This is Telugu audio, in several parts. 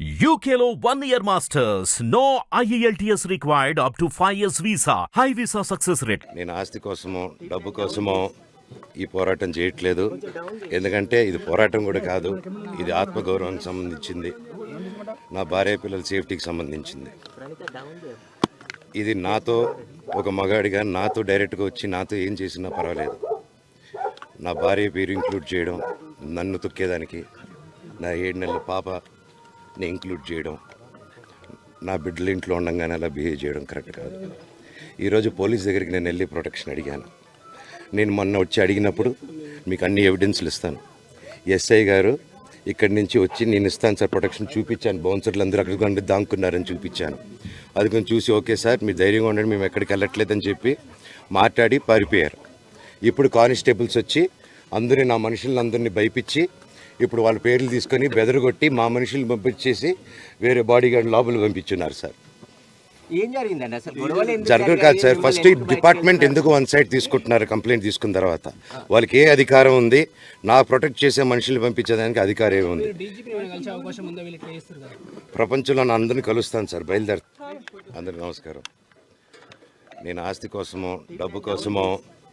యూకేలో one year masters no E IELTS required up to 5 years visa. High visa success rate. నేను ఆస్తి కోసమో డబ్బు కోసమో ఈ పోరాటం చేయట్లేదు. ఎందుకంటే ఇది పోరాటం కూడా కాదు ఇది ఆత్మగౌరవానికి సంబంధించింది. నా భార్య పిల్లల సేఫ్టీకి సంబంధించింది. ఇది నాతో ఒక మగాడిగా నాతో డైరెక్ట్గా వచ్చి నాతో ఏం చేసినా పర్వాలేదు. నా భార్య పేరు ఇంక్లూడ్ చేయడం నన్ను తొక్కేదానికి నా ఏడు నెలల ని ఇంక్లూడ్ చేయడం నా బిడ్డలు ఇంట్లో ఉండగానే అలా బిహేవ్ చేయడం కరెక్ట్ కాదు. ఈరోజు పోలీస్ దగ్గరికి నేను వెళ్ళి ప్రొటెక్షన్ అడిగాను. నేను మొన్న వచ్చి అడిగినప్పుడు మీకు అన్ని ఎవిడెన్స్లు ఇస్తాను. ఎస్ఐ గారు ఇక్కడి నుంచి వచ్చి నేను ఇస్తాను సార్ ప్రొటెక్షన్ చూపించాను. బౌన్సర్లు అందరూ అక్కడికి ఉండి దాంకున్నారని చూపించాను. అది కొంచెం చూసి ఓకే సార్ మీరు ధైర్యంగా ఉండండి మేము ఎక్కడికి వెళ్ళట్లేదని చెప్పి మాట్లాడి పారిపోయారు. ఇప్పుడు కానిస్టేబుల్స్ వచ్చి అందరినీ నా మనుషులందరినీ భయపించి ఇప్పుడు వాళ్ళ పేర్లు తీసుకొని బెదరగొట్టి మా మనుషులు పంపించేసి వేరే బాడీ గార్డ్ లోపల పంపించున్నారు సార్. జరగదు కాదు సార్. ఫస్ట్ ఈ డిపార్ట్మెంట్ ఎందుకు వన్ సైడ్ తీసుకుంటున్నారు కంప్లైంట్ తీసుకున్న తర్వాత? వాళ్ళకి ఏ అధికారం ఉంది? నా ప్రొటెక్ట్ చేసే మనుషులు పంపించేదానికి అధికారం ఏముంది డీజీపీ కలిసే అవకాశం ఉందా? వీళ్ళు ఇట్లా చేస్తారు కదా. ప్రపంచంలో నా అందరిని కలుస్తాను సార్. బయలుదేరు. అందరికి నమస్కారం. నేను ఆస్తి కోసమో డబ్బు కోసమో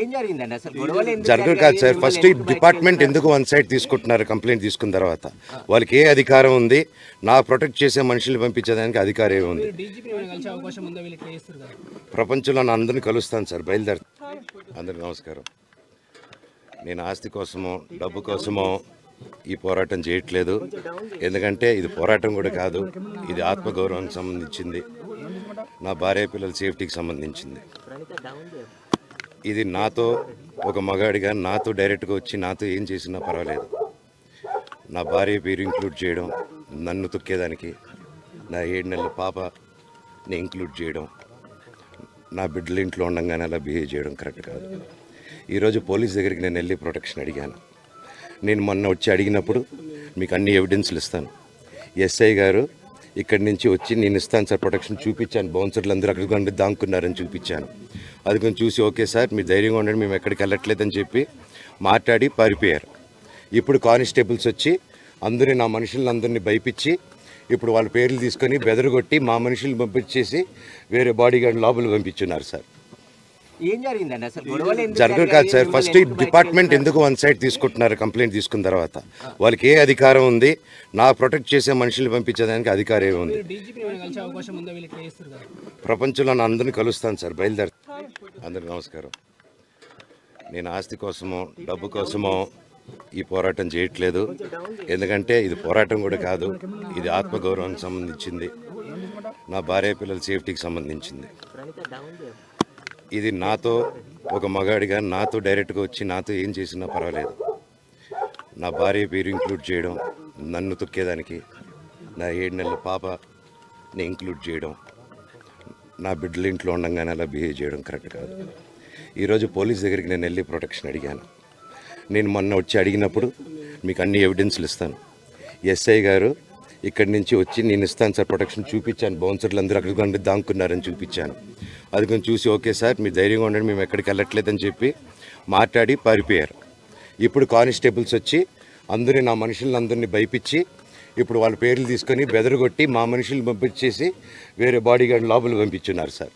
ఏం జరిగిందండి? అసలు గొడవలు ఎందుకు జరగదు కాదు సార్ ఫస్ట్ డిపార్ట్మెంట్ ఎందుకు వన్ సైడ్ తీసుకుంటున్నారు కంప్లైంట్ తీసుకున్న తర్వాత? వాళ్ళకి ఏ అధికారం ఉంది? నా ప్రొటెక్ట్ చేసే మనుషులు పంపించేదానికి అధికారం ఏముంది ఉందా? ప్రపంచంలో నా అందరిని కలుస్తాను సార్ బయలుదేరు. అందరికి నమస్కారం. నేను ఆస్తి కోసమో డబ్బు కోసమో ఈ పోరాటం చేయట్లేదు. ఎందుకంటే ఇది పోరాటం కూడా కాదు ఇది ఆత్మగౌరవానికి సంబంధించింది. నా భార్య పిల్లల సేఫ్టీకి సంబంధించింది. ఇది నాతో ఒక మగాడిగా నాతో డైరెక్ట్గా వచ్చి నాతో ఏం చేసినా పర్వాలేదు. నా భార్య పేరు ఇంక్లూడ్ చేయడం నన్ను తొక్కేదానికి నా ఏడు నెలల పాపని ఇంక్లూడ్ చేయడం నా బిడ్డల ఇంట్లో ఉండగానే అలా బిహేవ్ చేయడం కరెక్ట్ కాదు. ఈరోజు పోలీస్ దగ్గరికి నేను వెళ్ళి ప్రొటెక్షన్ అడిగాను. నేను మొన్న వచ్చి అడిగినప్పుడు మీకు అన్ని ఎవిడెన్స్లు ఇస్తాను. ఎస్ఐ గారు ఇక్కడి నుంచి వచ్చి నేను ఇస్తాను సార్ ప్రొటెక్షన్ చూపించాను. బౌన్సర్లు అందరూ అక్కడికి దాంకున్నారని చూపించాను. అది కొంచెం చూసి ఓకే సార్ మీరు ధైర్యంగా ఉండండి మేము ఎక్కడికి వెళ్ళట్లేదని చెప్పి మాట్లాడి పారిపోయారు. ఇప్పుడు కానిస్టేబుల్స్ వచ్చి అందరినీ నా మనుషులను అందరినీ భయపించి ఇప్పుడు వాళ్ళ పేర్లు తీసుకొని బెదరగొట్టి మా మనుషులు పంపించేసి వేరే బాడీ గార్డ్ లోపల పంపించున్నారు సార్. ఏం జరిగిందండి? అసలు గొడవలు ఎందుకు జరగదు కాదు సార్. ఫస్ట్ డిపార్ట్మెంట్ ఎందుకు వన్ సైడ్ తీసుకుంటున్నారు కంప్లైంట్ తీసుకున్న తర్వాత? వాళ్ళకి ఏ అధికారం ఉంది? నా ప్రొటెక్ట్ చేసే మనుషులు పంపించేదానికి అధికారం ఏముంది? ఉందా? ప్రపంచంలో నా అందరిని కలుస్తాను సార్ బయలుదేరు అందరికి నమస్కారం. నేను ఆస్తి కోసమో డబ్బు కోసమో ఈ పోరాటం చేయట్లేదు. ఎందుకంటే ఇది పోరాటం కూడా కాదు ఇది ఆత్మగౌరవానికి సంబంధించింది. నా భార్య పిల్లల సేఫ్టీకి సంబంధించింది. ఇది నాతో ఒక మగాడిగా నాతో డైరెక్ట్గా వచ్చి నాతో ఏం చేసినా పర్వాలేదు. నా భార్య పేరు ఇంక్లూడ్ చేయడం నన్ను తొక్కేదానికి నా ఏడు నెలల పాపని ఇంక్లూడ్ చేయడం నా బిడ్డలు ఇంట్లో ఉండగానే అలా బిహేవ్ చేయడం కరెక్ట్ కాదు. ఈరోజు పోలీస్ దగ్గరికి నేను వెళ్ళి ప్రొటెక్షన్ అడిగాను. నేను మొన్న వచ్చి అడిగినప్పుడు మీకు అన్ని ఎవిడెన్స్లు ఇస్తాను. ఎస్ఐ గారు ఇక్కడి నుంచి వచ్చి నేను ఇస్తాను సార్ ప్రొటెక్షన్ చూపించాను. బౌన్సర్లు అందరూ అక్కడికి ఉండి దాంకున్నారని చూపించాను. అది కొంచెం చూసి ఓకే సార్ మీరు ధైర్యంగా ఉండండి మేము ఎక్కడికి వెళ్ళట్లేదని చెప్పి మాట్లాడి పారిపోయారు. ఇప్పుడు కానిస్టేబుల్స్ వచ్చి అందరినీ నా మనుషులందరినీ భయపించి ఇప్పుడు వాళ్ళ పేర్లు తీసుకొని బెదరగొట్టి మా మనుషులు పంపించేసి వేరే బాడీ గార్డ్ లోపల పంపించున్నారు సార్.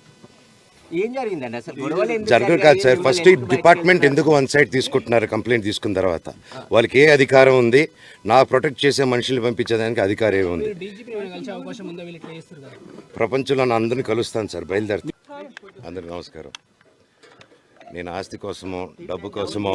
ఏం జరిగిందండి అసలు? గొడవలు ఎందుకు జరగదు కాదు సార్. ఫస్ట్ డిపార్ట్మెంట్ ఎందుకు వన్ సైడ్ తీసుకుంటున్నారు కంప్లైంట్ తీసుకున్న తర్వాత? వాళ్ళకి ఏ అధికారం ఉంది? నా ప్రొటెక్ట్ చేసే మనుషులు పంపించేదానికి అధికారం ఏముంది ఉందా? ప్రపంచంలో నా అందరిని కలుస్తాను సార్. బయలుదేరు అందరికి నమస్కారం. నేను ఆస్తి కోసమో డబ్బు కోసమో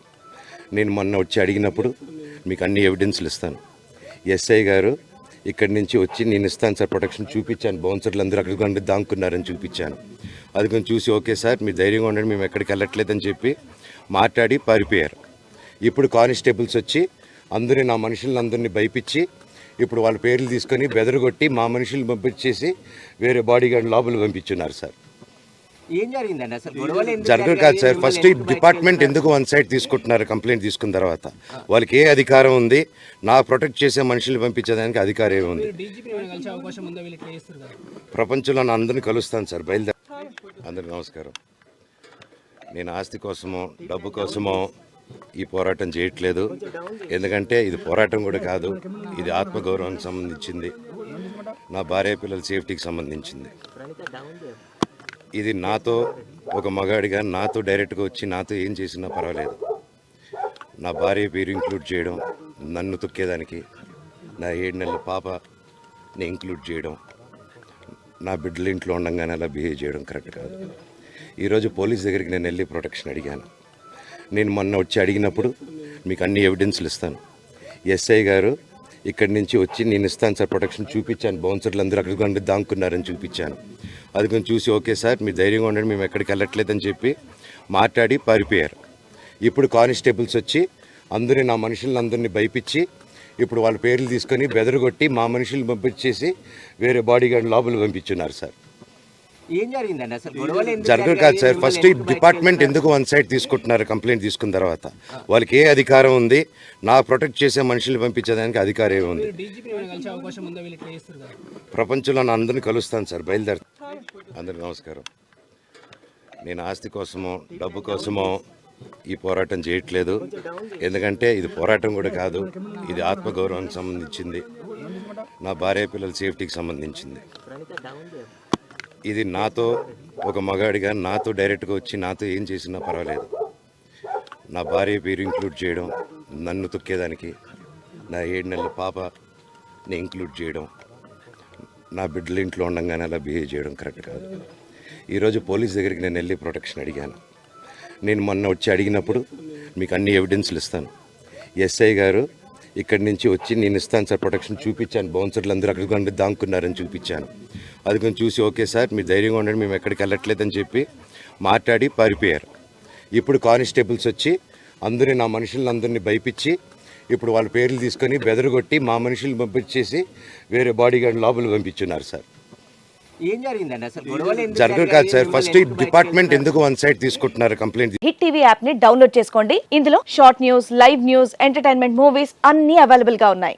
నేను మొన్న వచ్చి అడిగినప్పుడు మీకు అన్ని ఎవిడెన్స్లు ఇస్తాను. ఎస్ఐ గారు ఇక్కడి నుంచి వచ్చి నేను ఇస్తాను సార్ ప్రొటెక్షన్ చూపించాను. బౌన్సర్లు అందరూ అక్కడికి ఉండి దాంకున్నారని చూపించాను. అది కొంచెం చూసి ఓకే సార్ మీరు ధైర్యంగా ఉండండి మేము ఎక్కడికి వెళ్ళట్లేదని చెప్పి మాట్లాడి పారిపోయారు. ఇప్పుడు కానిస్టేబుల్స్ వచ్చి అందరినీ నా మనుషులను అందరినీ భయపించి ఇప్పుడు వాళ్ళ పేర్లు తీసుకొని బెదరగొట్టి మా మనుషులు పంపించేసి వేరే బాడీ గార్డ్ లోపల పంపించున్నారు సార్. ఏం జరిగిందండి? అసలు గొడవలు ఎందుకు జరగదు? కాదు సార్. ఫస్ట్ డిపార్ట్మెంట్ ఎందుకు వన్ సైడ్ తీసుకుంటున్నారు కంప్లైంట్ తీసుకున్న తర్వాత? వాళ్ళకి ఏ అధికారం ఉంది? నా ప్రొటెక్ట్ చేసే మనుషులు పంపించేదానికి అధికారం ఏముంది ప్రపంచంలో నా అందరిని కలుస్తాను సార్. బయలుదేరి అందరికి నమస్కారం. నేను ఆస్తి కోసమో డబ్బు కోసమో ఈ పోరాటం చేయట్లేదు. ఎందుకంటే ఇది పోరాటం కూడా కాదు. ఇది ఆత్మగౌరవానికి సంబంధించింది. నా భార్య పిల్లల సేఫ్టీకి సంబంధించింది. ఇది నాతో ఒక మగాడిగా నాతో డైరెక్ట్గా వచ్చి నాతో ఏం చేసినా పర్వాలేదు. నా భార్య పేరు ఇంక్లూడ్ చేయడం నన్ను తొక్కేదానికి నా ఏడు నెలల పాపని ఇంక్లూడ్ చేయడం నా బిడ్డలు ఇంట్లో ఉండగానే అలా బిహేవ్ చేయడం కరెక్ట్ కాదు. ఈరోజు పోలీస్ దగ్గరికి నేను వెళ్ళి ప్రొటెక్షన్ అడిగాను. నేను మొన్న వచ్చి అడిగినప్పుడు మీకు అన్ని ఎవిడెన్స్లు ఇస్తాను. ఎస్ఐ గారు ఇక్కడి నుంచి వచ్చి నేను ఇస్తాను సార్ ప్రొటెక్షన్ చూపించాను. బౌన్సర్లు అందరూ అక్కడికి దాంకున్నారని చూపించాను. అది కొంచెం చూసి ఓకే సార్ మీరు ధైర్యంగా ఉండండి మేము ఎక్కడికి వెళ్ళట్లేదని చెప్పి మాట్లాడి పారిపోయారు. ఇప్పుడు కానిస్టేబుల్స్ వచ్చి అందరినీ నా మనుషులను అందరినీ భయపించి ఇప్పుడు వాళ్ళ పేర్లు తీసుకొని బెదరగొట్టి మా మనుషులు పంపించేసి వేరే బాడీగార్డ్ లోపల పంపించున్నారు సార్. ఏం జరిగిందండి? అసలు గొడవలు ఎందుకు జరగదు? కాదు సార్. ఫస్ట్ డిపార్ట్మెంట్ ఎందుకు వన్ సైడ్ తీసుకుంటున్నారు కంప్లైంట్ తీసుకున్న తర్వాత? వాళ్ళకి ఏ అధికారం ఉంది? నా ప్రొటెక్ట్ చేసే మనుషులు పంపించేదానికి అధికారం ఏముంది ప్రపంచంలో నా అందరిని కలుస్తాను సార్. బయలుదేరి. అందరికి నమస్కారం. నేను ఆస్తి కోసమో డబ్బు కోసమో ఈ పోరాటం చేయట్లేదు. ఎందుకంటే ఇది పోరాటం కూడా కాదు. ఇది ఆత్మగౌరవానికి సంబంధించింది. నా భార్య పిల్లల సేఫ్టీకి సంబంధించింది. ఇది నాతో ఒక మగాడిగా నాతో డైరెక్ట్గా వచ్చి నాతో ఏం చేసినా పర్వాలేదు. నా భార్య పేరు ఇంక్లూడ్ చేయడం నన్ను తొక్కేదానికి నా ఏడు నెలల పాపని ఇంక్లూడ్ చేయడం నా బిడ్డలు ఇంట్లో ఉండగానే అలా బిహేవ్ చేయడం కరెక్ట్ కాదు. ఈరోజు పోలీస్ దగ్గరికి నేను వెళ్ళి ప్రొటెక్షన్ అడిగాను. నేను మొన్న వచ్చి అడిగినప్పుడు మీకు అన్ని ఎవిడెన్స్లు ఇస్తాను. ఎస్ఐ గారు ఇక్కడి నుంచి వచ్చి నేను ఇస్తాను సార్ ప్రొటెక్షన్ చూపించాను. బౌన్సర్లు అందరూ అక్కడికి దాంకున్నారని చూపించాను. అది కొంచెం చూసి ఓకే సార్ మీరు ధైర్యంగా ఉండండి మేము ఎక్కడికి వెళ్ళట్లేదని చెప్పి మాట్లాడి పారిపోయారు. ఇప్పుడు కానిస్టేబుల్స్ వచ్చి అందరినీ నా మనుషులను అందరినీ భయపించి ఇప్పుడు వాళ్ళ పేర్లు తీసుకొని బెదరగొట్టి మా మనుషులు పంపించేసి వేరే బాడీ గార్డ్ లోపల పంపించున్నారు సార్. జరగదు? కాదు సార్. ఫస్ట్ డిపార్ట్మెంట్ ఎందుకు వన్ సైడ్ తీసుకుంటున్నారు కంప్లైంట్? హిట్ టీవీ యాప్ని డౌన్లోడ్ చేసుకోండి. ఇందులో short news live news entertainment movies అన్ని అవైలబుల్గా ఉన్నాయి.